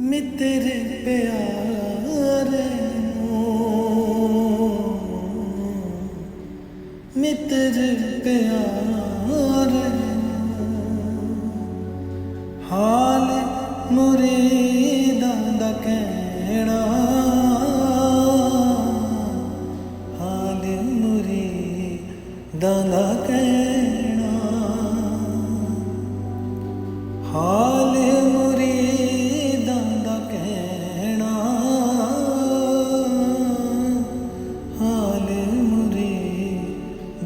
ਮਿੱਤਰ ਪਿਆਰੇ ਨੂੰ। ਮਿੱਤਰ ਪਿਆਰੇ ਹਾਲ ਮੁਰੀਦਾਂ ਦਾ ਕਹਿਣਾ। ਹਾਲ ਮੁਰੀਦਾਂ ਦਾ ਕਹਿਣਾ। ਹਾਲ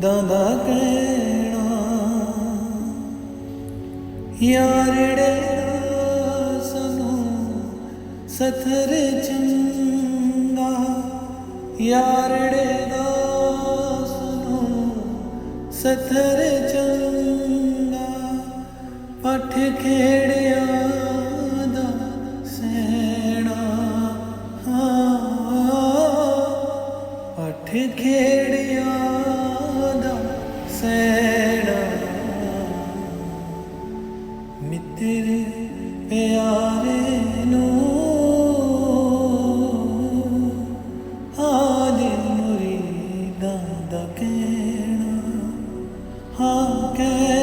ਮੁਰੀਦਾਂ ਦਾ ਕਹਿਣਾ? ਯਾਰੜੇ ਦਾ ਸਾਨੂੰ ਸਥਰ ਚੰਗਾ। ਯਾਰੜੇ ਦਾ ਸਾਨੂੰ ਸਥਰ ਚੰਗਾ। ਪੱਠ ਖੇੜਿਆ ਦਾ ਸੈਣਾ। ਹਾਂ। ਪੱਠ ਖੇੜਿਆ ਮਿੱਤਰ ਪਿਆਰੇ ਨੂੰ ਹਾਲ ਮੁਰੀਦਾਂ ਦਾ ਕਹਿਣਾ ਹਾਂ ਕਹਿਣਾ